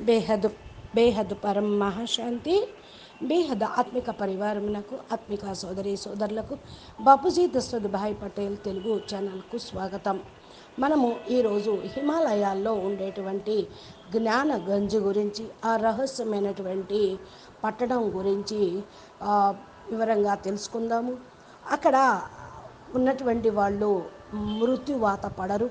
బేహద్ బేహద్ పరం మహాశాంతి బేహద్ ఆత్మిక పరివారమునకు ఆత్మిక సోదరి సోదరులకు బాపూజీ దశరథ్ భాయ్ పటేల్ తెలుగు ఛానల్కు స్వాగతం. మనము ఈరోజు హిమాలయాల్లో ఉండేటువంటి జ్ఞాన గంజు గురించి ఆ రహస్యమైనటువంటి పట్టణం గురించి వివరంగా తెలుసుకుందాము. అక్కడ ఉన్నటువంటి వాళ్ళు మృత్యువాత పడరు.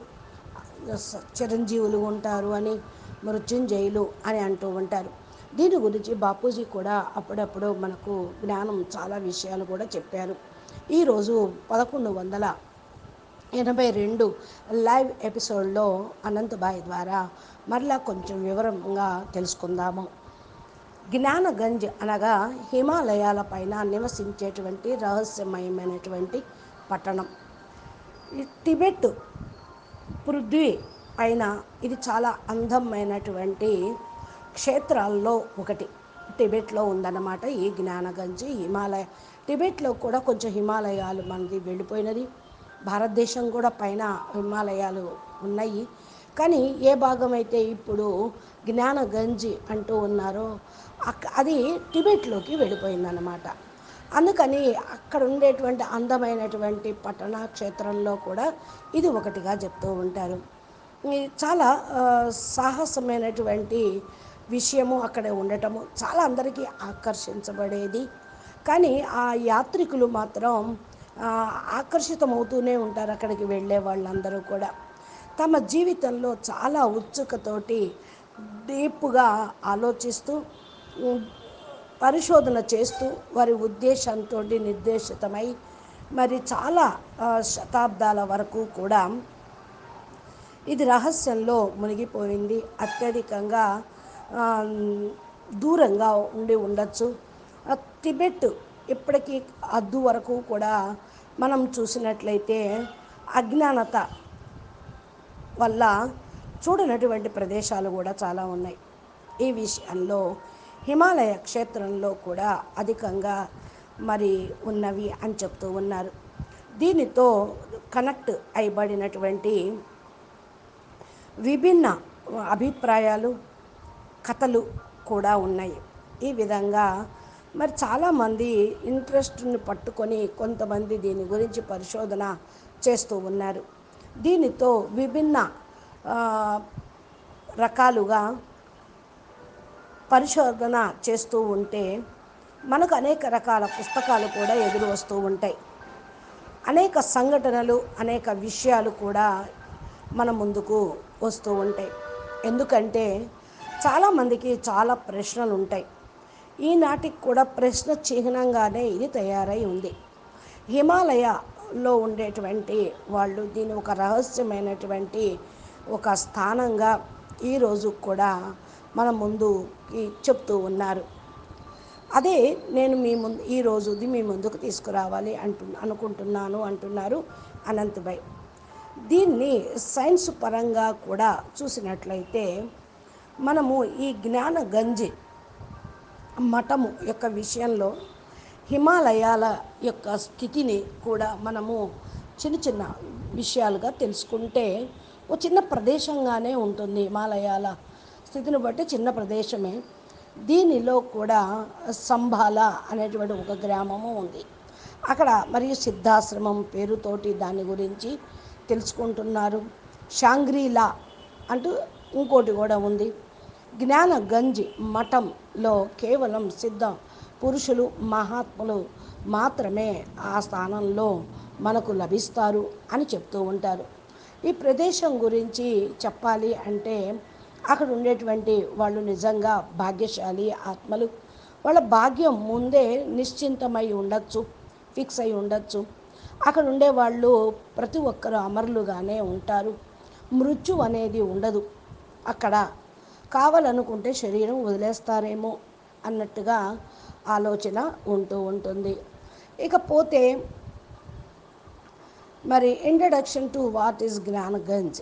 చిరంజీవులు ఉంటారు అని మృత్యుంజయులు అని అంటూ ఉంటారు. దీని గురించి బాపూజీ కూడా అప్పుడప్పుడు మనకు జ్ఞానం చాలా విషయాలు కూడా చెప్పారు. ఈరోజు పదకొండు వందల ఎనభై రెండు లైవ్ ఎపిసోడ్లో అనంతబాయి ద్వారా మరలా కొంచెం వివరంగా తెలుసుకుందాము. జ్ఞానగంజ్ అనగా హిమాలయాల పైన నివసించేటువంటి రహస్యమయమైనటువంటి పట్టణం. ఈ టిబెట్ పృథ్వీ పైన ఇది చాలా అందమైనటువంటి క్షేత్రాల్లో ఒకటి. టిబెట్లో ఉందన్నమాట ఈ జ్ఞానగంజి హిమాలయ. టిబెట్లో కూడా కొంచెం హిమాలయాలు మనది వెళ్ళిపోయినది. భారతదేశం కూడా పైన హిమాలయాలు ఉన్నాయి. కానీ ఏ భాగం అయితే ఇప్పుడు జ్ఞానగంజి అంటూ ఉన్నారో అది టిబెట్లోకి వెళ్ళిపోయిందన్నమాట. అందుకని అక్కడ ఉండేటువంటి అందమైనటువంటి పట్టణ క్షేత్రంలో కూడా ఇది ఒకటిగా చెప్తూ ఉంటారు. చాలా సాహసమైనటువంటి విషయము అక్కడ ఉండటము చాలా అందరికీ ఆకర్షించబడేది. కానీ ఆ యాత్రికులు మాత్రం ఆకర్షితమవుతూనే ఉంటారు అక్కడికి వెళ్ళే వాళ్ళందరూ కూడా. తమ జీవితంలో చాలా ఉత్సుకతోటి డీప్గా ఆలోచిస్తూ పరిశోధన చేస్తూ వారి ఉద్దేశంతో నిర్దేశితమై మరి చాలా శతాబ్దాల వరకు కూడా ఇది రహస్యంలో మునిగిపోయింది. అత్యధికంగా దూరంగా ఉండి ఉండొచ్చు. టిబెట్ ఇప్పటికీ అద్దు వరకు కూడా మనం చూసినట్లయితే అజ్ఞానత వల్ల చూడనటువంటి ప్రదేశాలు కూడా చాలా ఉన్నాయి. ఈ విషయంలో హిమాలయ క్షేత్రంలో కూడా అధికంగా మరి ఉన్నవి అని చెప్తూ ఉన్నారు. దీనితో కనెక్ట్ అయిబడినటువంటి విభిన్న అభిప్రాయాలు కథలు కూడా ఉన్నాయి. ఈ విధంగా మరి చాలామంది ఇంట్రెస్ట్ని పట్టుకొని కొంతమంది దీని గురించి పరిశోధన చేస్తూ ఉన్నారు. దీనితో విభిన్న రకాలుగా పరిశోధన చేస్తూ ఉంటే మనకు అనేక రకాల పుస్తకాలు కూడా ఎదురు వస్తూ ఉంటాయి. అనేక సంఘటనలు అనేక విషయాలు కూడా మన ముందుకు వస్తూ ఉంటాయి. ఎందుకంటే చాలామందికి చాలా ప్రశ్నలు ఉంటాయి ఈనాటికి కూడా ప్రశ్న చిహ్నంగానే ఇది తయారై ఉంది. హిమాలయలో ఉండేటువంటి వాళ్ళు దీని ఒక రహస్యమైనటువంటి ఒక స్థానంగా ఈరోజు కూడా మన ముందుకి చెప్తూ ఉన్నారు. అదే నేను మీ ముందు ఈ రోజుది మీ ముందుకు తీసుకురావాలి అంటు అనుకుంటున్నాను అంటున్నారు అనంతభాయ్ దీన్ని సైన్స్ పరంగా కూడా చూసినట్లయితే మనము ఈ జ్ఞాన గంజి మఠము యొక్క విషయంలో హిమాలయాల యొక్క స్థితిని కూడా మనము చిన్న చిన్న విషయాలుగా తెలుసుకుంటే ఓ చిన్న ప్రదేశంగానే ఉంటుంది హిమాలయాల స్థితిని బట్టి చిన్న ప్రదేశమే. దీనిలో కూడా సంభాల అనేటువంటి ఒక గ్రామము ఉంది. అక్కడ మరియు సిద్ధాశ్రమం పేరుతోటి దాని గురించి తెలుసుకుంటున్నారు. షాంగ్రీలా అంటూ ఇంకోటి కూడా ఉంది. జ్ఞాన గంజి మఠంలో కేవలం సిద్ధ పురుషులు మహాత్ములు మాత్రమే ఆ స్థానంలో మనకు లభిస్తారు అని చెప్తూ ఉంటారు. ఈ ప్రదేశం గురించి చెప్పాలి అంటే అక్కడ ఉండేటువంటి వాళ్ళు నిజంగా భాగ్యశాలి ఆత్మలు. వాళ్ళ భాగ్యం ముందే నిశ్చింతమై ఉండొచ్చు ఫిక్స్ అయి ఉండొచ్చు. అక్కడ ఉండే వాళ్ళు ప్రతి ఒక్కరు అమరులుగానే ఉంటారు. మృత్యు అనేది ఉండదు. అక్కడ కావాలనుకుంటే శరీరం వదిలేస్తారేమో అన్నట్టుగా ఆలోచన ఉంటూ ఉంటుంది. ఇకపోతే మరి introduction to what is Gyanganj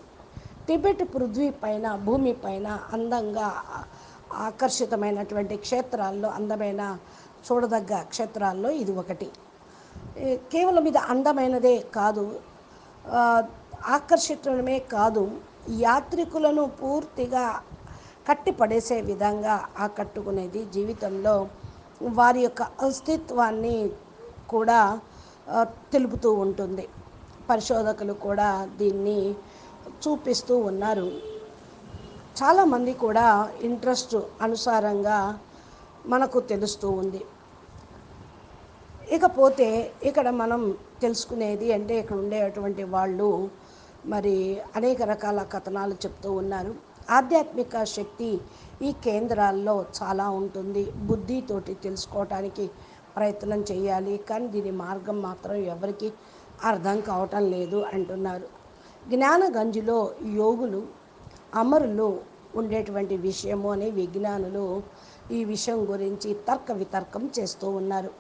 Tibet Prithvi పైన భూమి పైన అందంగా ఆకర్షితమైనటువంటి క్షేత్రాల్లో అందమైన చూడదగ్గ క్షేత్రాల్లో ఇది ఒకటి. కేవలం ఇది అందమైనదే కాదు. ఆకర్షించడమే ఆకర్షితమే కాదు యాత్రికులను పూర్తిగా కట్టిపడేసే విధంగా ఆకట్టుకునేది జీవితంలో వారి యొక్క అస్తిత్వాన్ని కూడా తెలుపుతూ ఉంటుంది. పరిశోధకులు కూడా దీన్ని చూపిస్తూ ఉన్నారు. చాలామంది కూడా ఇంట్రెస్ట్ అనుసారంగా మనకు తెలుస్తూ ఉంది. ఇకపోతే ఇక్కడ మనం తెలుసుకునేది అంటే ఇక్కడ ఉండేటువంటి వాళ్ళు మరి అనేక రకాల కథనాలు చెప్తూ ఉన్నారు. ఆధ్యాత్మిక శక్తి ఈ కేంద్రాల్లో చాలా ఉంటుంది. బుద్ధితోటి తెలుసుకోవటానికి ప్రయత్నం చేయాలి. కానీ దీని మార్గం మాత్రం ఎవరికి అర్థం కావటం లేదు అంటున్నారు. జ్ఞానగంజిలో యోగులు అమరులు ఉండేటువంటి విషయము అని విజ్ఞానులు ఈ విషయం గురించి తర్క వితర్కం చేస్తూ ఉన్నారు.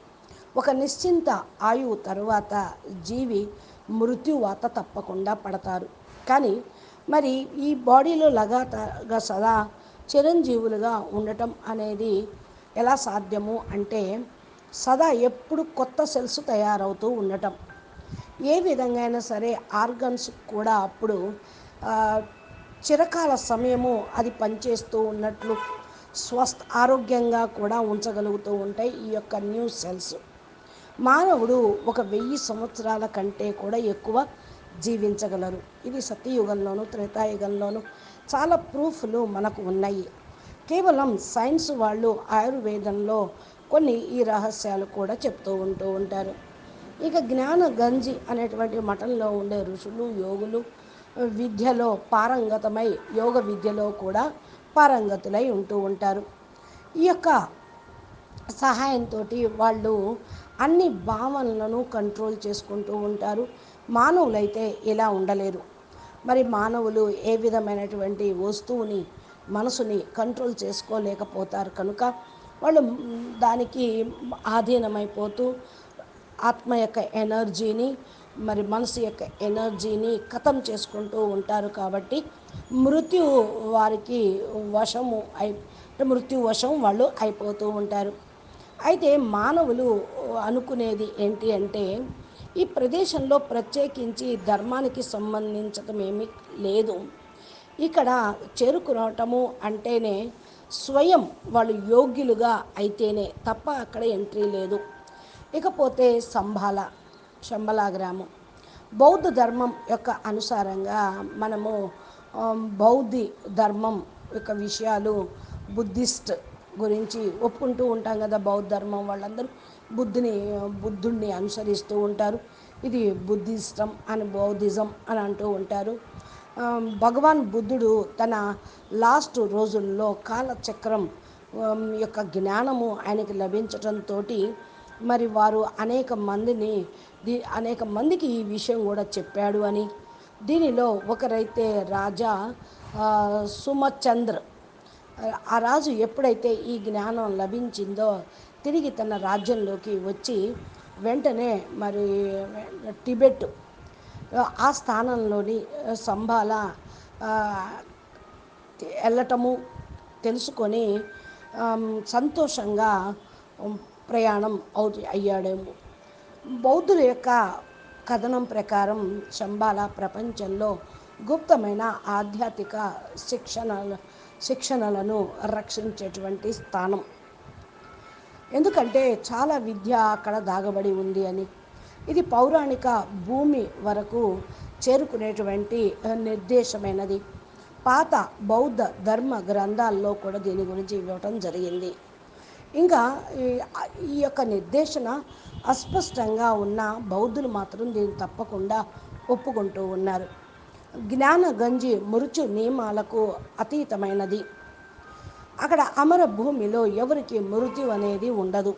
ఒక నిశ్చింత ఆయువు తరువాత జీవి మృత్యువాత తప్పకుండా పడతారు. కానీ మరి ఈ బాడీలో లగాతగా సదా చిరంజీవులుగా ఉండటం అనేది ఎలా సాధ్యము అంటే సదా ఎప్పుడు కొత్త సెల్స్ తయారవుతూ ఉండటం. ఏ విధంగా అయినా సరే ఆర్గన్స్ కూడా అప్పుడు చిరకాల సమయము అది పనిచేస్తూ ఉన్నట్లు స్వస్థ ఆరోగ్యంగా కూడా ఉంచగలుగుతూ ఉంటాయి ఈ యొక్క న్యూ సెల్స్. మానవుడు ఒక వెయ్యి సంవత్సరాల కంటే కూడా ఎక్కువ జీవించగలరు. ఇది సత్యయుగంలోను త్రేతాయుగంలోను చాలా ప్రూఫ్లు మనకు ఉన్నాయి. కేవలం సైన్స్ వాళ్ళు ఆయుర్వేదంలో కొన్ని ఈ రహస్యాలు కూడా చెప్తూ ఉంటూ ఉంటారు. ఇక జ్ఞాన గంజి అనేటువంటి మఠంలో ఉండే ఋషులు యోగులు విద్యలో పారంగతమై యోగ విద్యలో కూడా పారంగతులై ఉంటూ ఉంటారు. ఈ యొక్క సహాయంతో వాళ్ళు అన్ని భావనలను కంట్రోల్ చేసుకుంటూ ఉంటారు. మానవులైతే ఇలా ఉండలేరు. మరి మానవులు ఏ విధమైనటువంటి వస్తువుని మనసుని కంట్రోల్ చేసుకోలేకపోతారు కనుక వాళ్ళు దానికి ఆధీనమైపోతూ ఆత్మ యొక్క ఎనర్జీని మరి మనసు యొక్క ఎనర్జీని ఖతం చేసుకుంటూ ఉంటారు కాబట్టి మృత్యు వారికి వశము అయి మృత్యు వశం వాళ్ళు అయిపోతూ ఉంటారు. అయితే మానవులు అనుకునేది ఏంటి అంటే ఈ ప్రదేశంలో ప్రత్యేకించి ధర్మానికి సంబంధించటం ఏమీ లేదు. ఇక్కడ చేరుకునటము అంటేనే స్వయం వాళ్ళు యోగ్యులుగా అయితేనే తప్ప అక్కడ ఎంట్రీ లేదు. ఇకపోతే సంబాల శంబలా గ్రామం. బౌద్ధ ధర్మం యొక్క అనుసారంగా మనము బౌద్ధి ధర్మం యొక్క విషయాలు బుద్ధిస్ట్ గురించి ఒప్పుకుంటూ ఉంటాం కదా బౌద్ధ ధర్మం వాళ్ళందరూ బుద్ధుని బుద్ధుడిని అనుసరిస్తూ ఉంటారు. ఇది బుద్ధిస్టం అని బౌద్ధిజం అని అంటూ ఉంటారు. భగవాన్ బుద్ధుడు తన లాస్ట్ రోజుల్లో కాలచక్రం యొక్క జ్ఞానము ఆయనకి లభించటంతో మరి వారు అనేక మందిని దీ అనేక మందికి ఈ విషయం కూడా చెప్పాడు అని. దీనిలో ఒకరైతే రాజా సుమచంద్ర. ఆ రాజు ఎప్పుడైతే ఈ జ్ఞానం లభించిందో తిరిగి తన రాజ్యంలోకి వచ్చి వెంటనే మరి టిబెట్ ఆ స్థానంలోని సంభాల వెళ్ళటము తెలుసుకొని సంతోషంగా ప్రయాణం అవు అయ్యాడేమో. బౌద్ధుల యొక్క కథనం ప్రకారం శంబాల ప్రపంచంలో గుప్తమైన ఆధ్యాత్మిక శిక్షణ శిక్షణలను రక్షించేటువంటి స్థానం. ఎందుకంటే చాలా విద్య అక్కడ దాగబడి ఉంది అని. ఇది పౌరాణిక భూమి వరకు చేరుకునేటువంటి నిర్దేశమైనది. పాత బౌద్ధ ధర్మ గ్రంథాల్లో కూడా దీని గురించి ఇవ్వటం జరిగింది. ఇంకా ఈ యొక్క నిర్దేశన అస్పష్టంగా ఉన్న బౌద్ధులు మాత్రం దీన్ని తప్పకుండా ఒప్పుకుంటూ ఉన్నారు. జ్ఞాన గంజి మృత్యు నియమాలకు అతీతమైనది. అక్కడ అమర భూమిలో ఎవరికి మృత్యు అనేది ఉండదు.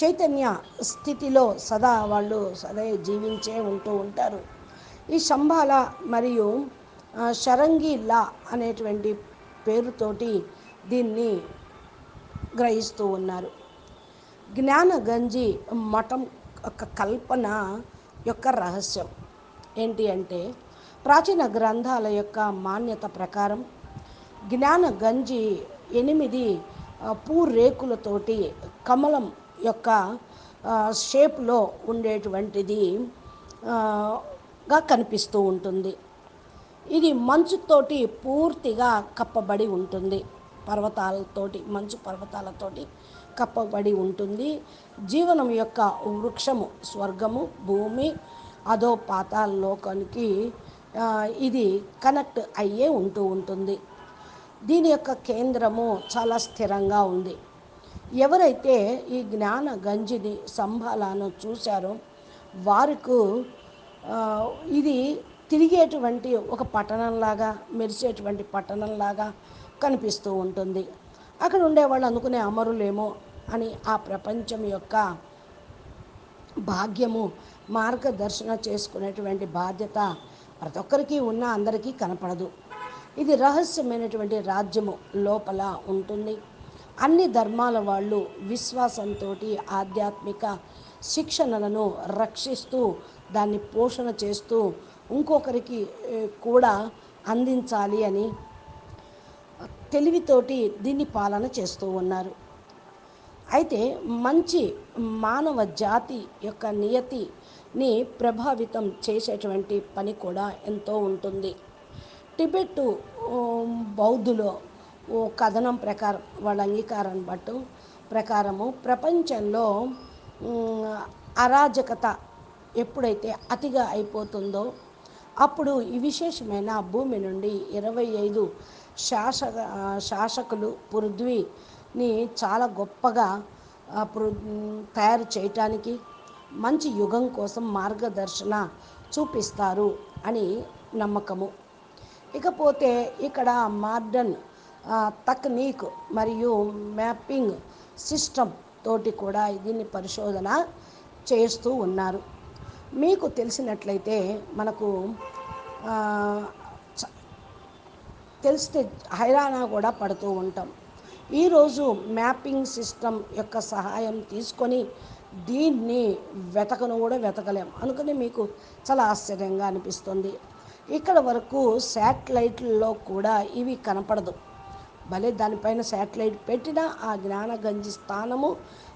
చైతన్య స్థితిలో సదా వాళ్ళు సదా జీవించే ఉంటూ ఉంటారు. ఈ శంబాల మరియు షరంగి లా అనేటువంటి పేరుతోటి దీన్ని గ్రహిస్తూ ఉన్నారు. జ్ఞాన గంజి మఠం యొక్క కల్పన యొక్క రహస్యం. ఏంటి అంటే ప్రాచీన గ్రంథాల యొక్క మాన్యత ప్రకారం జ్ఞాన గంజి ఎనిమిది పూ పూరేకులతోటి కమలం యొక్క షేప్లో ఉండేటువంటిది గా కనిపిస్తూ ఉంటుంది. ఇది మంచుతోటి పూర్తిగా కప్పబడి ఉంటుంది. పర్వతాలతోటి మంచు పర్వతాలతోటి కప్పబడి ఉంటుంది. జీవనం యొక్క వృక్షము స్వర్గము భూమి అదో పాతాల లోకానికి ఇది కనెక్ట్ అయ్యే ఉంటూ ఉంటుంది. దీని యొక్క కేంద్రము చాలా స్థిరంగా ఉంది. ఎవరైతే ఈ జ్ఞాన గంజిని సంభాలను చూశారో వారికి ఇది తిరిగేటువంటి ఒక పట్టణంలాగా మెరిసేటువంటి పట్టణంలాగా కనిపిస్తూ ఉంటుంది. అక్కడ ఉండేవాళ్ళు అనుకునే అమరులేమో అని ఆ ప్రపంచం యొక్క భాగ్యము మార్గదర్శన చేసుకునేటువంటి బాధ్యత ప్రతి ఒక్కరికి ఉన్న అందరికీ కనపడదు. ఇది రహస్యమైనటువంటి రాజ్యము లోపల ఉంటుంది. అన్ని ధర్మాల వాళ్ళు విశ్వాసంతో ఆధ్యాత్మిక శిక్షణలను రక్షిస్తూ దాన్ని పోషణ చేస్తూ ఇంకొకరికి కూడా అందించాలి అని తెలివితోటి దీన్ని పాలన చేస్తూ ఉన్నారు. అయితే మంచి మానవ జాతి యొక్క నియతి ని ప్రభావితం చేసేటువంటి పని కూడా ఎంతో ఉంటుంది. టిబెట్ బౌద్ధులో ఓ కథనం ప్రకారం వాళ్ళ అంగీకారాన్ని బట్టు ప్రకారము ప్రపంచంలో అరాజకత ఎప్పుడైతే అతిగా అయిపోతుందో అప్పుడు ఈ విశేషమైన భూమి నుండి ఇరవై ఐదు శాసక శాసకులు పృథ్వీని చాలా గొప్పగా పృ- తయారు చేయటానికి మంచి యుగం కోసం మార్గదర్శన చూపిస్తారు అని నమ్మకము. ఇకపోతే ఇక్కడ మార్డన్ తక్నీక్ మరియు మ్యాపింగ్ సిస్టమ్ తోటి కూడా దీన్ని పరిశోధన చేస్తూ ఉన్నారు. మీకు తెలిసినట్లయితే మనకు తెలిస్తే హైరాణ కూడా పడుతూ ఉంటాం. ఈరోజు మ్యాపింగ్ సిస్టమ్ యొక్క సహాయం తీసుకొని దీన్ని వెతకను కూడా వెతకలేం. అనుకుని మీకు చాలా ఆశ్చర్యంగా అనిపిస్తుంది. ఇక్కడ వరకు శాటిలైట్లలో కూడా ఇవి కనపడదు. భలే దానిపైన శాటిలైట్ పెట్టినా ఆ జ్ఞానగంజి స్థానము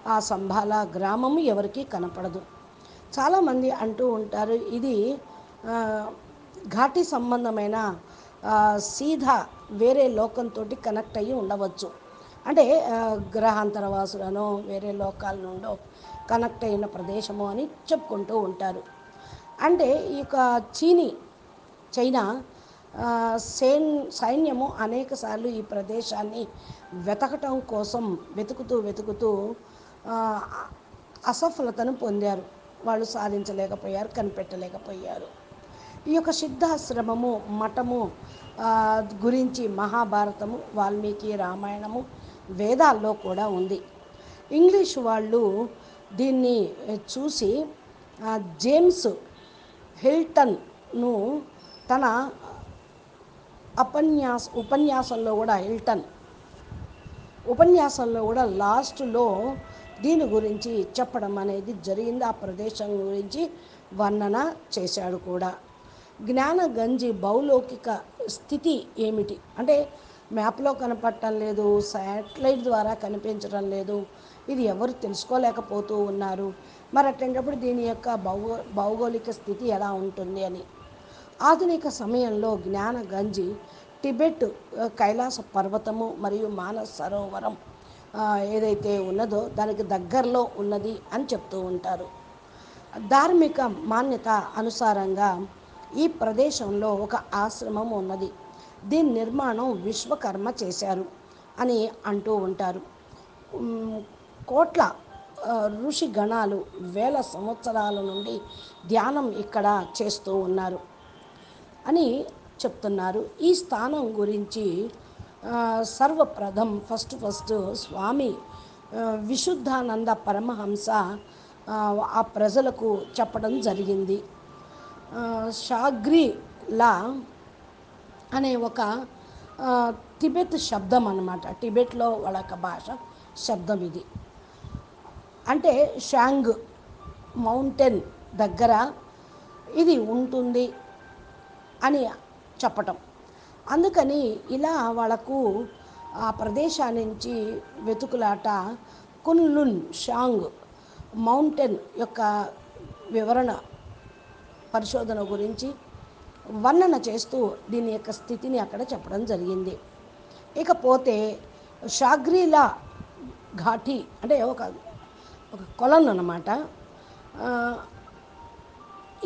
ఆ సంభాల గ్రామము ఎవరికీ కనపడదు. చాలామంది అంటూ ఉంటారు ఇది ఘాటి సంబంధమైన ఆ, సీదా వేరే లోకంతో కనెక్ట్ అయ్యి ఉండవచ్చు. అంటే గ్రహాంతర వాసులను వేరే లోకాల నుండో కనెక్ట్ అయిన ప్రదేశము అని చెప్పుకుంటూ ఉంటారు. అంటే ఈ యొక్క చీనీ చైనా సైన్ సైన్యము అనేకసార్లు ఈ ప్రదేశాన్ని వెతకటం కోసం వెతుకుతూ వెతుకుతూ అసఫలతను పొందారు. వాళ్ళు సాధించలేకపోయారు కనిపెట్టలేకపోయారు. ఈ యొక్క సిద్ధాశ్రమము మఠము గురించి మహాభారతము వాల్మీకి రామాయణము వేదాల్లో కూడా ఉంది. ఇంగ్లీష్ వాళ్ళు దీన్ని చూసి జేమ్స్ హిల్టన్ను తన అపన్యాస ఉపన్యాసంలో కూడా హిల్టన్ ఉపన్యాసంలో కూడా లాస్ట్లో దీని గురించి చెప్పడం అనేది జరిగింది. ఆ ప్రదేశం గురించి వర్ణన చేశాడు కూడా. జ్ఞాన గంజి భౌలౌకిక స్థితి ఏమిటి? అంటే మ్యాప్లో కనపడటం లేదు శాటిలైట్ ద్వారా కనిపించడం లేదు. ఇది ఎవరు తెలుసుకోలేకపోతూ ఉన్నారు. మరి అట్లాంటప్పుడు దీని యొక్క భౌగో భౌగోళిక స్థితి ఎలా ఉంటుంది అని. ఆధునిక సమయంలో జ్ఞాన గంజి టిబెట్ కైలాస పర్వతము మరియు మానస సరోవరం ఏదైతే ఉన్నదో దానికి దగ్గరలో ఉన్నది అని చెప్తూ ఉంటారు. ధార్మిక మాన్యత అనుసారంగా ఈ ప్రదేశంలో ఒక ఆశ్రమం ఉన్నది. దీని నిర్మాణం విశ్వకర్మ చేశారు అని అంటూ ఉంటారు. కోట్ల ఋషి గణాలు వేల సంవత్సరాల నుండి ధ్యానం ఇక్కడ చేస్తూ ఉన్నారు అని చెప్తున్నారు. ఈ స్థానం గురించి సర్వప్రథం ఫస్ట్ ఫస్ట్ స్వామి విశుద్ధానంద పరమహంస ఆ, ప్రజలకు చెప్పడం జరిగింది. షాగ్రిలా అనే ఒక టిబెట్ టిబెత్ శబ్దం అన్నమాట. టిబెట్లో వాళ్ళ యొక్క భాష శబ్దం ఇది. అంటే షాంగ్ మౌంటైన్ దగ్గర ఇది ఉంటుంది అని చెప్పటం. అందుకని ఇలా వాళ్ళకు ఆ ప్రదేశాన్ని నుంచి వెతుకులాట కున్లున్ షాంగ్ మౌంటైన్ యొక్క వివరణ పరిశోధన గురించి వర్ణన చేస్తూ దీని యొక్క స్థితిని అక్కడ చెప్పడం జరిగింది. ఇకపోతే షాగ్రీలా ఘాటి అంటే ఒక ఒక కొలను అనమాట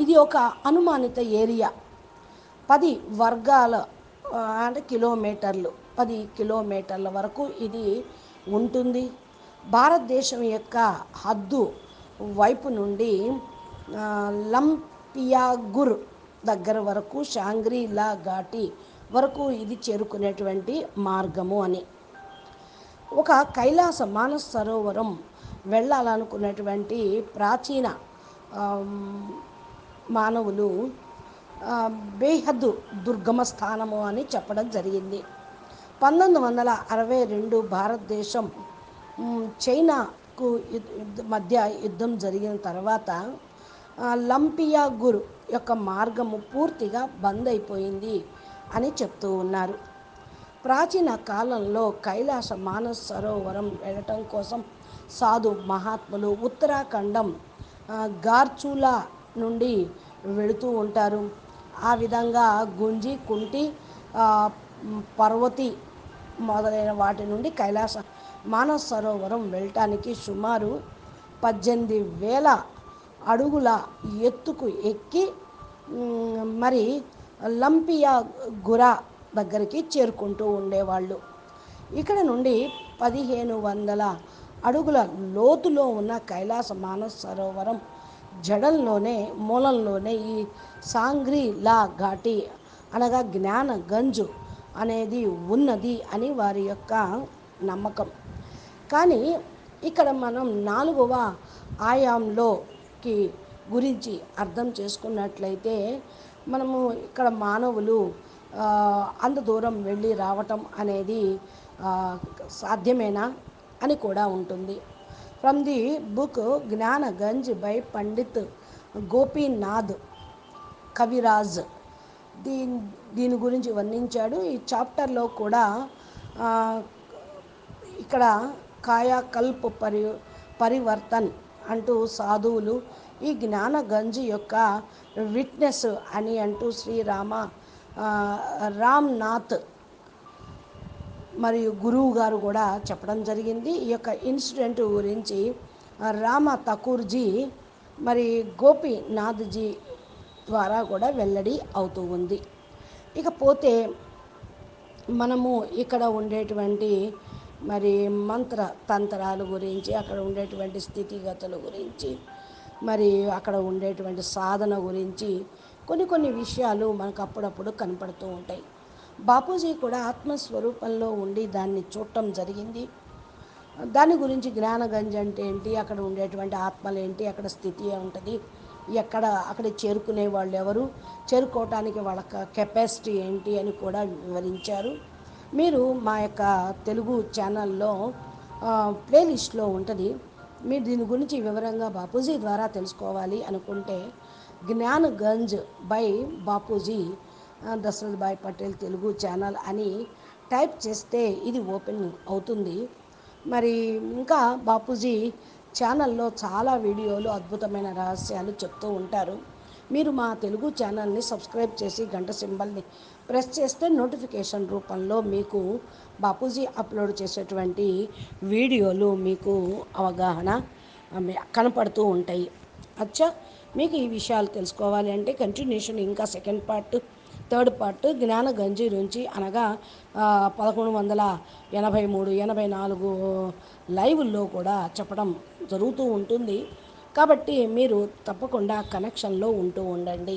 ఇది ఒక అనుమానిత ఏరియా. పది వర్గాల అంటే కిలోమీటర్లు పది కిలోమీటర్ల వరకు ఇది ఉంటుంది. భారతదేశం యొక్క హద్దు వైపు నుండి లంపియాగుర్ దగ్గర వరకు షాంగ్రీలా ఘాటి వరకు ఇది చేరుకునేటువంటి మార్గము అని. ఒక కైలాస మానస సరోవరం వెళ్ళాలనుకున్నటువంటి ప్రాచీన మానవులు బేహద్దు దుర్గమ స్థానము అని చెప్పడం జరిగింది. పంతొమ్మిది వందల అరవై రెండు భారతదేశం చైనాకు యుద్- మధ్య యుద్ధం జరిగిన తర్వాత లంపియా గురు యొక్క మార్గము పూర్తిగా బంద్ అయిపోయింది అని చెప్తూ ఉన్నారు. ప్రాచీన కాలంలో కైలాస మానస సరోవరం వెళ్ళటం కోసం సాధు మహాత్ములు ఉత్తరాఖండం గార్చులా గార్చూలా నుండి వెళుతూ ఉంటారు. ఆ విధంగా గుంజి కుంటి పర్వతి మొదలైన వాటి నుండి కైలాస మానస సరోవరం వెళ్ళటానికి సుమారు పద్దెనిమిది వేల అడుగుల ఎత్తుకు ఎక్కి మరి లంపియా గుర దగ్గరికి చేరుకుంటూ ఉండేవాళ్ళు. ఇక్కడ నుండి పదిహేను వందల అడుగుల లోతులో ఉన్న కైలాస మానస సరోవరం జడల్లోనే మూలంలోనే ఈ సాంగ్రీ లా ఘాటి అనగా జ్ఞాన గంజు అనేది ఉన్నది అని వారి యొక్క నమ్మకం. కానీ ఇక్కడ మనం నాలుగవ ఆయాంలో కి గురించి అర్థం చేసుకున్నట్లయితే మనము ఇక్కడ మానవులు అంత దూరం వెళ్ళి రావటం అనేది సాధ్యమేనా అని కూడా ఉంటుంది. From the book Gyan Ganj by Pandit Gopinath Kaviraj దీని దీని గురించి వర్ణించాడు. ఈ చాప్టర్లో కూడా ఇక్కడ కాయాకల్ప్ పరి పరివర్తన్ అంటూ సాధువులు ఈ జ్ఞాన గంజి యొక్క విట్నెస్ అని అంటూ శ్రీరామ రామ్నాథ్ మరియు గురువు గారు కూడా చెప్పడం జరిగింది. ఈ యొక్క ఇన్సిడెంట్ గురించి రామ తకూర్జీ మరి గోపీనాథ్జీ ద్వారా కూడా వెల్లడి అవుతూ ఉంది. ఇకపోతే మనము ఇక్కడ ఉండేటువంటి మరి మంత్ర తంత్రాల గురించి అక్కడ ఉండేటువంటి స్థితిగతుల గురించి మరి అక్కడ ఉండేటువంటి సాధన గురించి కొన్ని కొన్ని విషయాలు మనకు అప్పుడప్పుడు కనపడుతూ ఉంటాయి. బాపూజీ కూడా ఆత్మస్వరూపంలో ఉండి దాన్ని చూడటం జరిగింది. దాని గురించి జ్ఞానగంజ్ అంటే ఏంటి అక్కడ ఉండేటువంటి ఆత్మలు ఏంటి అక్కడ స్థితి ఉంటుంది ఎక్కడ అక్కడ చేరుకునే వాళ్ళు ఎవరు చేరుకోవటానికి వాళ్ళ కెపాసిటీ ఏంటి అని కూడా వివరించారు. మీరు మా యొక్క తెలుగు ఛానల్లో ప్లేలిస్ట్లో ఉంటుంది. మీరు దీని గురించి వివరంగా బాపూజీ ద్వారా తెలుసుకోవాలి అనుకుంటే జ్ఞాన్ గంజ్ బై బాపూజీ దశరథ్ భాయ్ పటేల్ తెలుగు ఛానల్ అని టైప్ చేస్తే ఇది ఓపెన్ అవుతుంది. మరి ఇంకా బాపూజీ ఛానల్లో చాలా వీడియోలు అద్భుతమైన రహస్యాలు చెప్తూ ఉంటారు. మీరు మా తెలుగు ఛానల్ని సబ్స్క్రైబ్ చేసి గంట సింబల్ని ప్రెస్ చేస్తే నోటిఫికేషన్ రూపంలో మీకు బాపూజీ అప్లోడ్ చేసేటువంటి వీడియోలు మీకు అవగాహన కనపడుతూ ఉంటాయి. అచ్చా మీకు ఈ విషయాలు తెలుసుకోవాలి అంటే కంటిన్యూషన్ ఇంకా సెకండ్ పార్ట్ థర్డ్ పార్ట్ జ్ఞాన గంజి నుంచి అనగా పదకొండు వందల ఎనభై మూడు ఎనభై నాలుగు లైవ్ల్లో కూడా చెప్పడం జరుగుతూ ఉంటుంది. కాబట్టి మీరు తప్పకుండా కనెక్షన్లో ఉంటూ ఉండండి.